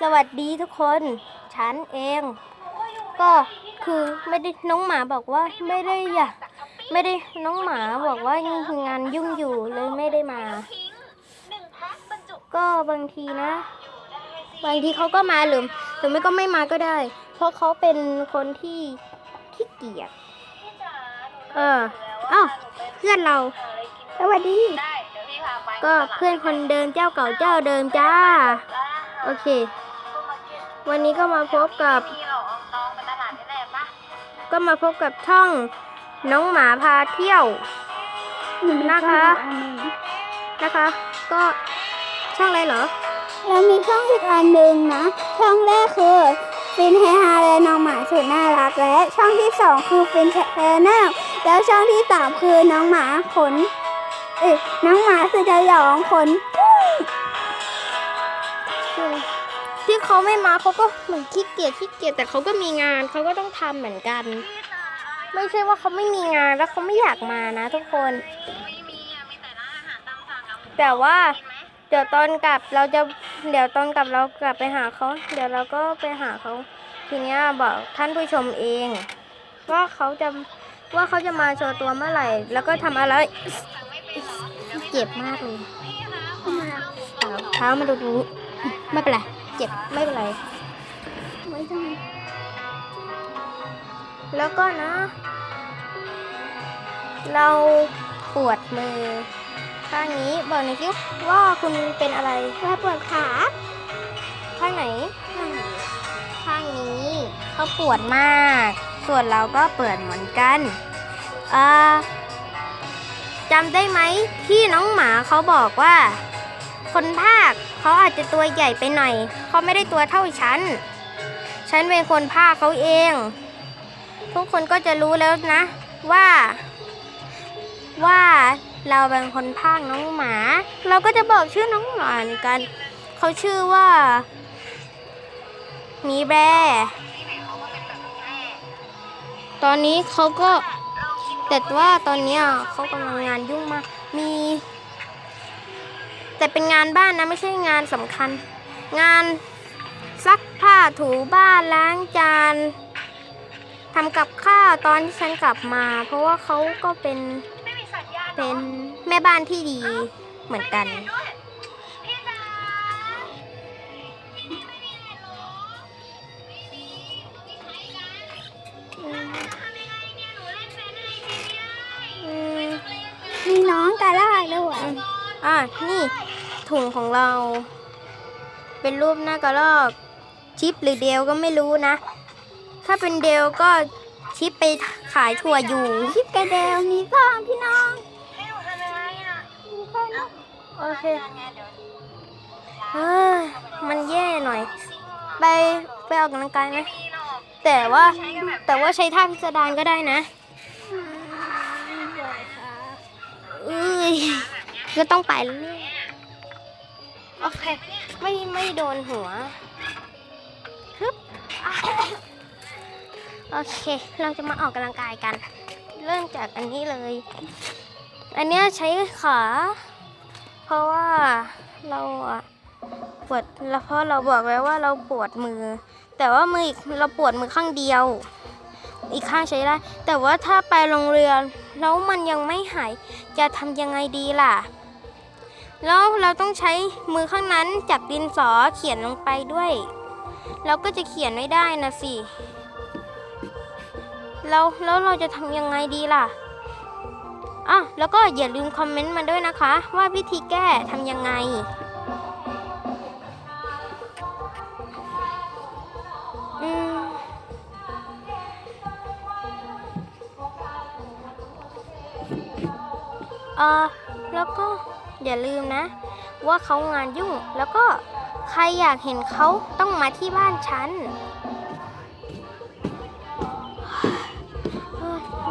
สวัสดีทุกคน ฉันเอง ก็คือไม่ได้น้องหมาบอกว่าไม่ได้อยากไม่ได้น้องหมาบอกว่างานยุ่งอยู่เลยไม่ได้มา ก็บางทีนะ บางทีเขาก็มาหรือหรือไม่ก็ไม่มาก็ได้ เพราะเขาเป็นคนที่ขี้เกียจเอออ้าวเพื่อนเราสวัสดี ก็เพื่อนคนเดิมเจ้าเก่าเจ้าเดิมจ้า โอเค วันนี้ก็มาพบกับมีหรอน้องไปตลาดนี่แหละปะก็มาพบกับช่องน้องหมาพาเที่ยว นะคะ นะคะ ก็ช่องอะไรเหรอ แล้วมีช่องอีกอันหนึ่งนะ ช่องแรกคือฟินเฮฮาและน้องหมาสุดน่ารักและช่องที่สองคือฟินแชนแนลแล้วช่องที่สามคือน้องหมาขนเอ้ยน้องหมาสุดจะหยองขน ที่เขาไม่มาเขาก็เหมือนขี้เกียจขี้เกียจแต่เขาก็มีงานเขาก็ต้องทำเหมือนกัน ไม่ใช่ว่าเขาไม่มีงานแล้วเขาไม่อยากมานะ ทุกคนไม่มีอะมีแต่ร้านอาหารตามสั่งกับแต่ว่ากินไหมเดี๋ยวตอนกลับเราจะเดี๋ยวตอนกลับเรากลับไปหาเขาเดี๋ยวเราก็ไปหาเขาทีเนี้ยบอกท่านผู้ชมเอง ว่าเขาจะว่าเขาจะมาโชว์ตัวเมื่อไหร่ แล้วก็ทำอะไรเจ็บมากเลยเท้าเท้ามาดูตรงนี้ไม่เป็นไร เจ็บไม่เป็นไรไว้ตรงนี้แล้วก็นะ เราปวดมือ ข้างนี้บอกหน่อยสิว่าคุณเป็นอะไรว่าปวดขาข้างไหนข้างนี้เขาปวดมาก ส่วนเราก็ปวดเหมือนกันเอ่อจำได้ไหมที่น้องหมาเขาบอกว่า คนภาคเขาอาจจะตัวใหญ่ไปหน่อย เขาไม่ได้ตัวเท่าฉัน ฉันเป็นคนภาคเขาเอง ทุกคนก็จะรู้แล้วนะ ว่า ว่าเราเป็นคนภาคน้องหมา เราก็จะบอกชื่อน้องหมาเหมือนกัน เขาชื่อว่ามีแบรตอนนี้เขาก็แต่ว่าตอนนี้เขากำลังงานยุ่งมากมี แต่เป็นงานบ้านนะไม่ใช่งานสำคัญ งานซักผ้าถูบ้านล้างจานทำกับข้าวตอนที่ฉันกลับมา เพราะว่าเขาก็เป็นไม่มีสัญญาณเป็นแม่บ้านที่ดีเหมือนกันด้วยพี่จ๋าที่นี่ไม่มีอะไรหรอไม่มีไม่ใช้กันทำยังไงเนี่ยหนูเล่นเฟซในไอจีไม่ได้อืมมีน้องกาล่าด้วย อะนี่ถุงของเรา เป็นรูปหน้ากระรอกชิปหรือเดลก็ไม่รู้นะ ถ้าเป็นเดลก็ชิปไปขายถั่วอยู่ ชิปกระเดลมีซ่องพี่น้องให้หนูทำยังไงอะโอเคยังไงเดี๋ยวเฮ้ยมันแย่หน่อย ไปไปออกกำลังกายไหมมีหรอกแต่ว่าแต่ว่าใช้ท่าพิสดารก็ได้นะเอ้ย ก็ต้องไปแล้วเนี่ยโอเค ไม่ไม่โดนหัวฮึบโอเค เราจะมาออกกำลังกายกัน เริ่มจากอันนี้เลย อันเนี้ยใช้ขา เพราะว่าเราอะปวดแล้วเพราะเราบอกไว้ว่าเราปวดมือ แต่ว่ามืออีกเราปวดมือข้างเดียว อีกข้างใช้ได้ แต่ว่าถ้าไปโรงเรียนแล้วมันยังไม่หาย จะทำยังไงดีล่ะ แล้วเราต้องใช้มือข้างนั้นจับดินสอเขียนลงไปด้วย เราก็จะเขียนไม่ได้นะสิแล้วแล้วเราจะทำยังไงดีล่ะอะแล้วก็อย่าลืมคอมเมนต์มาด้วยนะคะ ว่าวิธีแก้ทำยังไงอืมเออแล้วก็ อย่าลืมนะ ว่าเขางานยุ่ง แล้วก็ใครอยากเห็นเขาต้องมาที่บ้านฉัน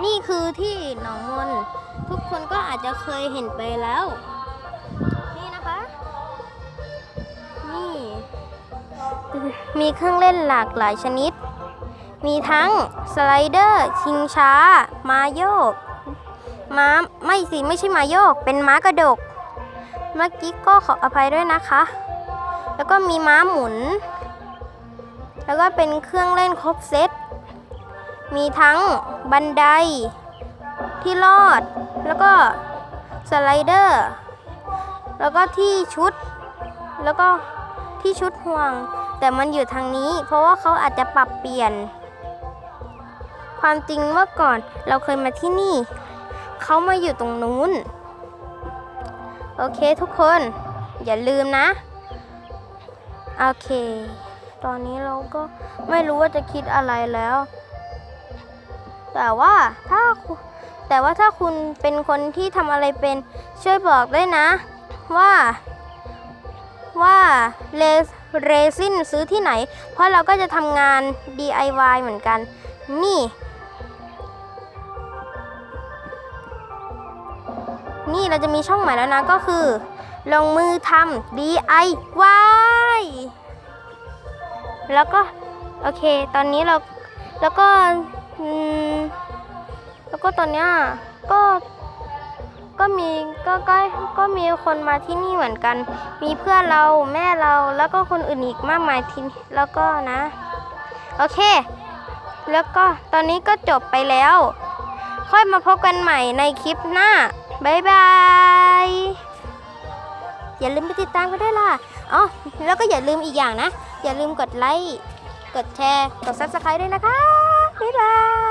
นี่คือที่หนองมน ทุกคนก็อาจจะเคยเห็นไปแล้ว นี่นะคะ นี่ มีเครื่องเล่นหลากหลายชนิด มีทั้งสไลเดอร์ ชิงช้า มาโยกม้าไม่สิไม่ใช่ม้าโยก เป็นม้ากระดก เมื่อกี้ก็ขออภัยด้วยนะคะ แล้วก็มีม้าหมุน แล้วก็เป็นเครื่องเล่นครบเซต มีทั้งบันไดที่รอด แล้วก็สไลเดอร์ แล้วก็ที่ชุด แล้วก็ที่ชุดห่วง แต่มันอยู่ทางนี้ เพราะว่าเขาอาจจะปรับเปลี่ยน ความจริงเมื่อก่อนเราเคยมาที่นี่ เขามาอยู่ตรงนู้น โอเคทุกคน อย่าลืมนะ โอเค ตอนนี้เราก็ไม่รู้ว่าจะคิดอะไรแล้ว แต่ว่าถ้าแต่ว่าถ้าคุณเป็นคนที่ทำอะไรเป็นช่วยบอกด้วยนะ ว่าว่าเรเรซินซื้อที่ไหน เพราะเราก็จะทำงาน DIY เหมือนกัน นี่ เราจะมีช่องใหม่แล้วนะก็คือ ลงมือทำ DIY แล้วก็ โอเค ตอนนี้เรา แล้วก็แล้วก็ตอนเนี้ยก็ก็มีก็ก็ก็มีคนมาที่นี่เหมือนกัน มีเพื่อนเราแม่เราแล้วก็คนอื่นอีกมากมายที่แล้วก็นะ โอเค แล้วก็ตอนนี้ก็จบไปแล้ว ค่อยมาพบกันใหม่ในคลิปหน้า บายบาย อย่าลืมไปติดตามกันด้วยล่ะอ๋อแล้วก็อย่าลืมอีกอย่างนะ อย่าลืมกดไลค์ กดแชร์ กด subscribe ด้วยนะคะ บ๊ายบาย